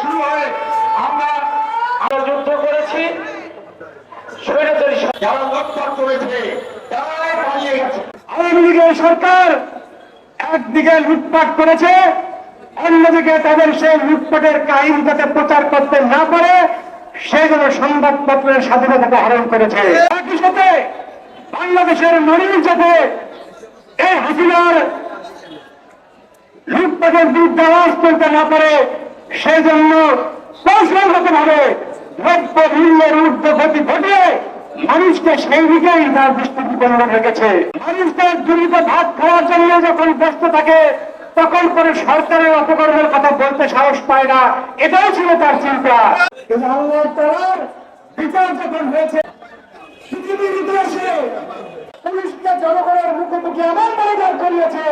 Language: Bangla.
শুরু হয় আমরা আমরা যুদ্ধ করেছি। স্বৈরাচারী যারা লটপাট করেছে তারাই পালিয়ে গেছে। আওয়ামী লীগের সরকার একদিকে লুটপাট করেছে, অন্যদিকে তাদের সেই লুটপাটের কাহিনী যাতে প্রচার করতে না পারে জন্য সংবাদপত্রের স্বাধীনতাকে হরণ করেছে। একই সাথে বাংলাদেশের মানুষ যাতে এই হাসিনার লুটপাটের বিরুদ্ধে আওয়াজ তুলতে না পারে সেই জন্য কৌশলগত ভাবে দ্রব্য ঘটিয়ে মানুষকে সেই দিকেই তার দৃষ্টি বন্ধ রেখেছে মানুষদের দ্রুত ভাত খাওয়ার জন্য যখন ব্যস্ত থাকে, তখন করে সরকারের অপকর্মের কথা বলতে সাহস পায় না। এটাও ছিল তার চিন্তা। জনগণের মুখোমুখি এমন মনোযোগ করিয়েছে।